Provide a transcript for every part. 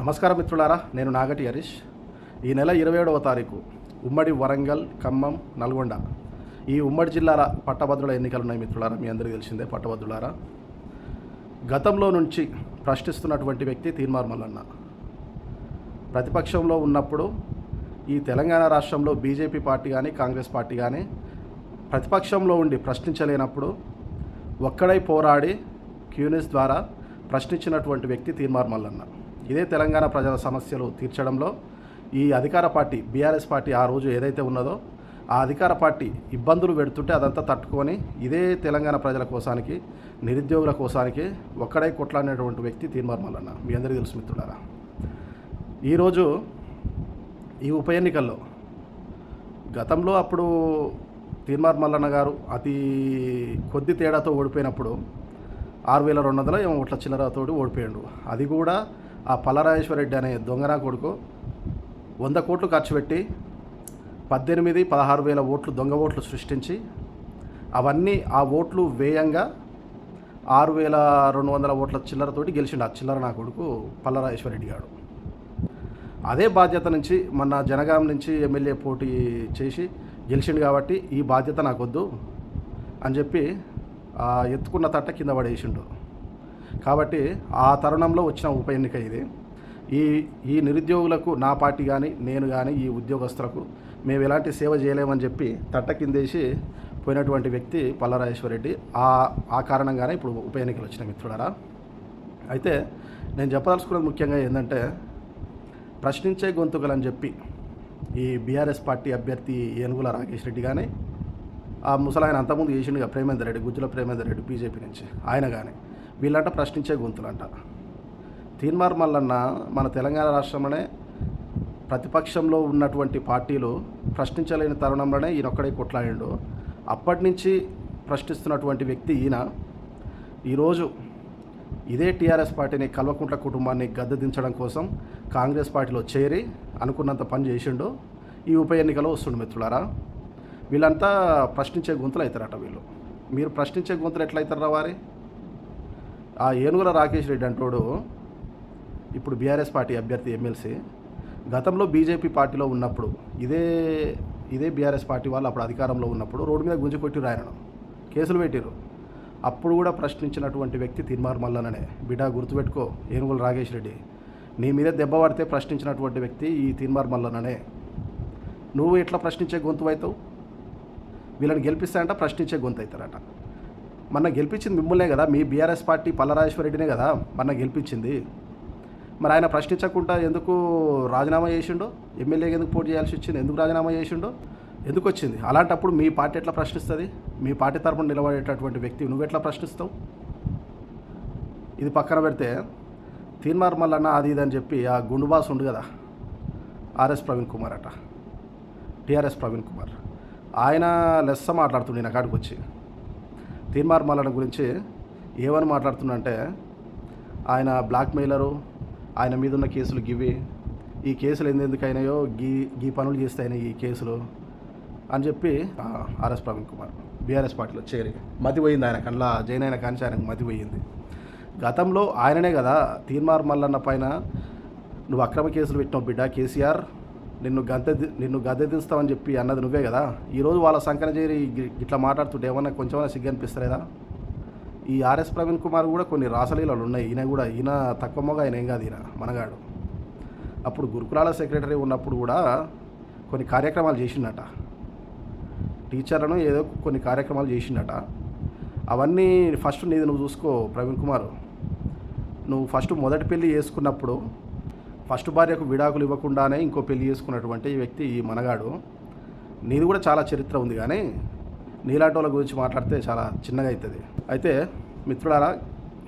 నమస్కారం మిత్రులారా నేను నాగటి హరీష్. ఈ నెల ఇరవై ఏడవ తారీఖు ఉమ్మడి వరంగల్ ఖమ్మం నల్గొండ. ఈ ఉమ్మడి జిల్లాల పట్టభద్రుల ఎన్నికలు ఉన్నాయి మిత్రులారా మీ అందరికీ తెలిసిందే పట్టభద్రులారా. గతంలో నుంచి ప్రశ్నిస్తున్నటువంటి వ్యక్తి తీన్మార్ మల్లన్న. ప్రతిపక్షంలో ఉన్నప్పుడు ఈ తెలంగాణ రాష్ట్రంలో బీజేపీ పార్టీ కానీ కాంగ్రెస్ పార్టీ కానీ ప్రతిపక్షంలో ఉండి ప్రశ్నించలేనప్పుడు ఒక్కడై పోరాడి క్యూనిస్ ద్వారా ప్రశ్నించినటువంటి వ్యక్తి తీన్మార్ మల్లన్న. ఇదే తెలంగాణ ప్రజల సమస్యలు తీర్చడంలో ఈ అధికార పార్టీ బీఆర్ఎస్ పార్టీ ఆ రోజు ఏదైతే ఉన్నదో ఆ అధికార పార్టీ ఇబ్బందులు పెడుతుంటే అదంతా తట్టుకొని ఇదే తెలంగాణ ప్రజల కోసానికి నిరుద్యోగుల కోసానికి ఒక్కడై కొట్లాడినటువంటి వ్యక్తి తీర్మార్ మల్లన్న. మీ అందరికీ తెలుసు మిత్రులారా. ఈరోజు ఈ ఉప ఎన్నికల్లో గతంలో అప్పుడు తీర్మార్ మల్లన్న గారు అతి కొద్ది తేడాతో ఓడిపోయినప్పుడు ఆరు వేల రెండు వందల ఏమో ఓట్ల చిల్లరతోటి ఓడిపోయాడు. అది కూడా ఆ పల్లరాజేశ్వరరెడ్డి అనే దొంగనా కొడుకు వంద కోట్లు ఖర్చు పెట్టి పద్దెనిమిది పదహారు వేల ఓట్లు దొంగ ఓట్లు సృష్టించి అవన్నీ ఆ ఓట్లు వేయంగా ఆరు వేల రెండు వందల ఓట్ల చిల్లరతోటి గెలిచిండు. ఆ చిల్లర నా కొడుకు పల్లరాజేశ్వరరెడ్డి గారు అదే బాధ్యత నుంచి మన జనగాం నుంచి ఎమ్మెల్యే పోటీ చేసి గెలిచిండు కాబట్టి ఈ బాధ్యత నాకొద్దు అని చెప్పి ఎత్తుకున్న తట్ట కింద పడేసిండు. కాబట్టి ఆ తరుణంలో వచ్చిన ఉప ఎన్నిక ఇది. ఈ ఈ నిరుద్యోగులకు నా పార్టీ కానీ నేను కానీ ఈ ఉద్యోగస్తులకు మేము ఎలాంటి సేవ చేయలేమని చెప్పి తట్ట కిందేసి పోయినటువంటి వ్యక్తి పల్లరాజేశ్వరరెడ్డి. ఆ ఆ కారణంగానే ఇప్పుడు ఉప ఎన్నికలు వచ్చిన మిత్రుడారా అయితే నేను చెప్పదలుచుకున్నది ముఖ్యంగా ఏంటంటే ప్రశ్నించే గొంతుకలని చెప్పి ఈ బీఆర్ఎస్ పార్టీ అభ్యర్థి ఏనుగుల రాకేష్ రెడ్డి కానీ ఆ ముసలాయన అంతకుముందు చేసిండుగా ప్రేమేందర్ రెడ్డి గుజ్జుల ప్రేమేందర్ రెడ్డి బీజేపీ నుంచి. ఆయన కానీ వీళ్ళంట ప్రశ్నించే గొంతులంట. తీన్మార్ మల్లన్న మన తెలంగాణ రాష్ట్రంలోనే ప్రతిపక్షంలో ఉన్నటువంటి పార్టీలు ప్రశ్నించలేని తరుణంలోనే ఈయనొక్కడే కొట్లాడిండు. అప్పటి నుంచి ప్రశ్నిస్తున్నటువంటి వ్యక్తి ఈయన. ఈరోజు ఇదే టీఆర్ఎస్ పార్టీని కల్వకుంట్ల కుటుంబాన్ని గద్దెదించడం కోసం కాంగ్రెస్ పార్టీలో చేరి అనుకున్నంత పని చేసిండు. ఈ ఉప ఎన్నికలో వస్తుండు మిత్రులారా. వీళ్ళంతా ప్రశ్నించే గొంతులు అవుతారట వీళ్ళు. మీరు ప్రశ్నించే గొంతులు ఎట్లయితారా వారి? ఆ ఏనుగుల రాకేష్ రెడ్డి అంటోడు ఇప్పుడు బీఆర్ఎస్ పార్టీ అభ్యర్థి ఎమ్మెల్సీ గతంలో బీజేపీ పార్టీలో ఉన్నప్పుడు ఇదే ఇదే బీఆర్ఎస్ పార్టీ వాళ్ళు అప్పుడు అధికారంలో ఉన్నప్పుడు రోడ్డు మీద గుంజి కొట్టి రాయడం కేసులు పెట్టారు అప్పుడు కూడా ప్రశ్నించినటువంటి వ్యక్తి తిన్మార్ మల్లననే బిడ్డ గుర్తుపెట్టుకో ఏనుగుల రాగేష్ రెడ్డి. నీ మీద దెబ్బ పడితే ప్రశ్నించినటువంటి వ్యక్తి ఈ తిన్మార్ మల్లననే నువ్వు ఎట్లా ప్రశ్నించే గొంతు అవుతావు? వీళ్ళని గెలిపిస్తాయంట ప్రశ్నించే గొంతు అవుతారట. మన గెలిపించింది మిమ్మల్నే కదా మీ బీఆర్ఎస్ పార్టీ పల్లరాజేశ్వరరెడ్డినే కదా మన గెలిపించింది. మరి ఆయన ప్రశ్నించకుండా ఎందుకు రాజీనామా చేసిండో ఎమ్మెల్యేకి ఎందుకు పోటీ చేయాల్సి వచ్చింది ఎందుకు రాజీనామా చేసిండో ఎందుకు వచ్చింది? అలాంటప్పుడు మీ పార్టీ ఎట్లా ప్రశ్నిస్తుంది? మీ పార్టీ తరపున నిలబడేటటువంటి వ్యక్తి నువ్వు ఎట్లా ప్రశ్నిస్తావు? ఇది పక్కన పెడితే తీన్మార్ మల్లన్న అది ఇది అని చెప్పి ఆ గుండుబాస్ ఉండు కదా ఆర్ఎస్ ప్రవీణ్ కుమార్ అట టిఆర్ఎస్ ప్రవీణ్ కుమార్. ఆయన లెస్స మాట్లాడుతుండే నా కాడికి వచ్చి తీన్మార్ మల్లన్న గురించి ఏమని మాట్లాడుతుండంటే ఆయన బ్లాక్మెయిలరు ఆయన మీద ఉన్న కేసులు గివి ఈ కేసులు ఎందుకు అయినాయో గీ గీ పనులు చేస్తే ఈ కేసులు అని చెప్పి ఆర్ఎస్ ప్రవీణ్ కుమార్ బీఆర్ఎస్ పార్టీలో చేరి మతి పోయింది ఆయన కళ్ళ జైన్ అయిన కానీ ఆయనకు మతి పోయింది గతంలో ఆయననే కదా తీర్మార్ మల్లన్న పైన నువ్వు అక్రమ కేసులు పెట్టినావు బిడ్డ కేసీఆర్ నిన్ను గద్దె నిన్ను గద్దె దిస్తావని చెప్పి అన్నది నువ్వే కదా? ఈరోజు వాళ్ళ సంకన చేరి ఇట్లా మాట్లాడుతుంటే ఏమన్నా కొంచెమైనా సిగ్గు అనిపిస్తలేదా ఈ ఆర్ఎస్ ప్రవీణ్ కుమార్ కూడా కొన్ని రాసలీలలు ఉన్నాయి. ఈయన కూడా ఈయన తక్కువ మొగ ఆయన ఏం కాదు ఈయన మనగాడు. అప్పుడు గురుకులాల సెక్రటరీ ఉన్నప్పుడు కూడా కొన్ని కార్యక్రమాలు చేసిండట. టీచర్లను ఏదో కొన్ని కార్యక్రమాలు చేసిండట. అవన్నీ ఫస్ట్ నీది నువ్వు చూసుకో ప్రవీణ్ కుమార్. నువ్వు ఫస్ట్ మొదటి పెళ్ళి చేసుకున్నప్పుడు ఫస్ట్ భార్యకు విడాకులు ఇవ్వకుండానే ఇంకో పెళ్ళి చేసుకున్నటువంటి ఈ వ్యక్తి ఈ మనగాడు. నీది కూడా చాలా చరిత్ర ఉంది కానీ నీలాంటి వాళ్ళ గురించి మాట్లాడితే చాలా చిన్నగా అవుతుంది అయితే మిత్రులారా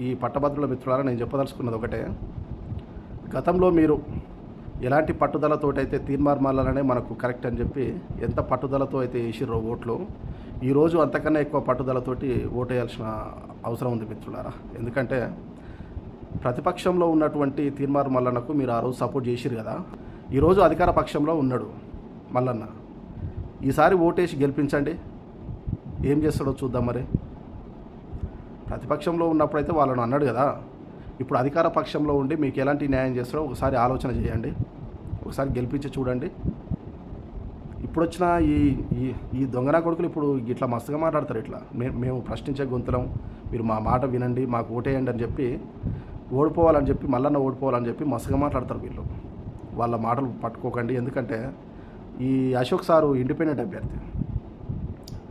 ఈ పట్టభద్రుల మిత్రులారా నేను చెప్పదలుచుకున్నది ఒకటే. గతంలో మీరు ఎలాంటి పట్టుదలతో అయితే తీర్మార్మాలనే మనకు కరెక్ట్ అని చెప్పి ఎంత పట్టుదలతో అయితే వేసిర్రో ఓట్లు ఈరోజు అంతకన్నా ఎక్కువ పట్టుదలతోటి ఓటేయాల్సిన అవసరం ఉంది మిత్రులారా. ఎందుకంటే ప్రతిపక్షంలో ఉన్నటువంటి తీర్మార్ మల్లన్నకు మీరు ఆ రోజు సపోర్ట్ చేసిరు కదా. ఈరోజు అధికార పక్షంలో ఉన్నాడు మల్లన్న. ఈసారి ఓటేసి గెలిపించండి. ఏం చేస్తాడో చూద్దాం మరి. ప్రతిపక్షంలో ఉన్నప్పుడైతే వాళ్ళను అన్నాడు కదా. ఇప్పుడు అధికార పక్షంలో ఉండి మీకు ఎలాంటి న్యాయం చేస్తారో ఒకసారి ఆలోచన చేయండి. ఒకసారి గెలిపించి చూడండి. ఇప్పుడు వచ్చిన ఈ ఈ ఈ దొంగన కొడుకులు ఇప్పుడు ఇట్లా మస్తుగా మాట్లాడతారు ఇట్లా. మేము మేము ప్రశ్నించే గొంతులం. మీరు మా మాట వినండి మాకు ఓటేయండి అని చెప్పి ఓడిపోవాలని చెప్పి మల్లన్న ఓడిపోవాలని చెప్పి మస్తుగా మాట్లాడతారు వీళ్ళు. వాళ్ళ మాటలు పట్టుకోకండి. ఎందుకంటే ఈ అశోక్ సారు ఇండిపెండెంట్ అభ్యర్థి.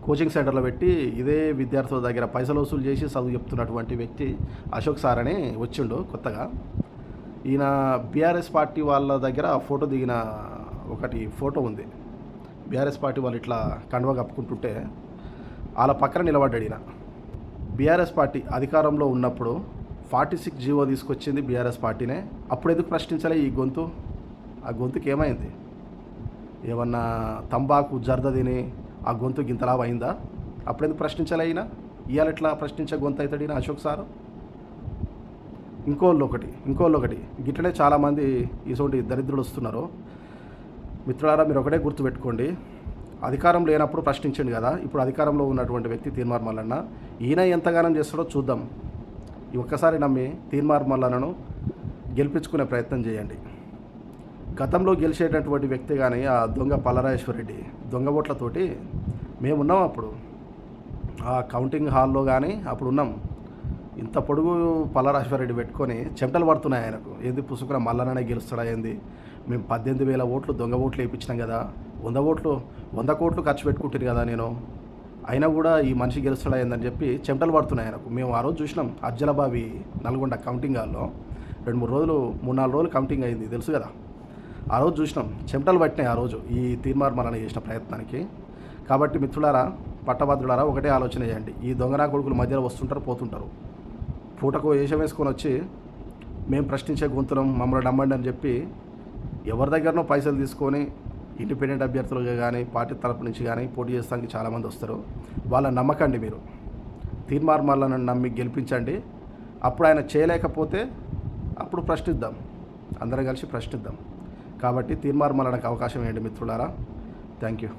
కోచింగ్ సెంటర్లో పెట్టి ఇదే విద్యార్థుల దగ్గర పైసలు వసూలు చేసి చదువు చెప్తున్నటువంటి వ్యక్తి అశోక్ సార్ అని వచ్చిండు కొత్తగా. ఈయన బీఆర్ఎస్ పార్టీ వాళ్ళ దగ్గర ఫోటో దిగిన ఒకటి ఫోటో ఉంది. బీఆర్ఎస్ పార్టీ వాళ్ళు ఇట్లా కండువ కప్పుకుంటుంటే వాళ్ళ పక్కన నిలబడ్డాడు ఈయన. బీఆర్ఎస్ పార్టీ అధికారంలో ఉన్నప్పుడు ఫార్టీ సిక్స్ జీవో తీసుకొచ్చింది బీఆర్ఎస్ పార్టీనే. అప్పుడు ఎందుకు ప్రశ్నించాలి ఈ గొంతు? ఆ గొంతుకి ఏమైంది? ఏమన్నా తంబాకు జర్ద తిని ఆ గొంతు గింతలా అయిందా అప్పుడెందుకు ప్రశ్నించాలి అయినా ఇవాళ ఎట్లా ప్రశ్నించే గొంతు అవుతాడు ఈయన అశోక్ సారు? ఇంకోళ్ళు ఒకటి ఇంకోళ్ళు ఒకటి. గిట్లనే చాలామంది ఇటువంటి దరిద్రులు వస్తున్నారు. మిత్రులారా మీరు ఒకటే గుర్తుపెట్టుకోండి అధికారం లేనప్పుడు ప్రశ్నించండి కదా. ఇప్పుడు అధికారంలో ఉన్నటువంటి వ్యక్తి తీర్మార్ మల్లన్న ఈయన ఎంతగానం చేస్తాడో చూద్దాం. ఈ ఒక్కసారి నమ్మి తీర్మార్ మల్లనను గెలిపించుకునే ప్రయత్నం చేయండి. గతంలో గెలిచేటటువంటి వ్యక్తి కానీ ఆ దొంగ పల్లరాజేశ్వరరెడ్డి దొంగ ఓట్లతోటి మేమున్నాం అప్పుడు. ఆ కౌంటింగ్ హాల్లో కానీ అప్పుడు ఉన్నాం. ఇంత పొడుగు పల్లరాజేశ్వరరెడ్డి పెట్టుకొని చెమటలు పడుతున్నాయి ఆయనకు. ఏంది పుసుకున మల్లననే గెలుస్తాడా ఏంది? మేము పద్దెనిమిది వేల ఓట్లు దొంగ ఓట్లు వేయించినాం కదా. వంద ఓట్లు వంద కోట్లు ఖర్చు పెట్టుకుంటుంది కదా నేను. అయినా కూడా ఈ మనిషి గెలుస్తాడైందని చెప్పి చెమటలు పడుతున్నాయి ఆయనకు. మేము ఆ రోజు చూసినాం అజ్జలబావి నల్గొండ కౌంటింగ్ హాల్లో. రెండు మూడు రోజులు మూడు నాలుగు రోజులు కౌంటింగ్ అయింది తెలుసు కదా? ఆ రోజు చూసినాం చెమటలు పట్టినాయి ఆ రోజు ఈ తీర్మార్మలన చేసిన ప్రయత్నానికి. కాబట్టి మిత్రులారా పట్టభద్రులారా ఒకటే ఆలోచన చేయండి. ఈ దొంగనా కొడుకులు మధ్యలో వస్తుంటారు పోతుంటారు. పూటకు వేషం వేసుకొని వచ్చి మేము ప్రశ్నించే గొంతులం మమ్మల్ని నమ్మండి అని చెప్పి ఎవరి దగ్గరనో పైసలు తీసుకొని ఇండిపెండెంట్ అభ్యర్థులుగా కానీ పార్టీ తరపు నుంచి కానీ పోటీ చేస్తానికి చాలామంది వస్తారు. వాళ్ళ నమ్మకండి మీరు. తీర్మార్మలను నమ్మి గెలిపించండి. అప్పుడు ఆయన చేయలేకపోతే అప్పుడు ప్రశ్నిద్దాం. అందరం కలిసి ప్రశ్నిద్దాం. కాబట్టి తీర్మార్మలనకు అవకాశం ఏంటి మిత్రులారా. Thank you.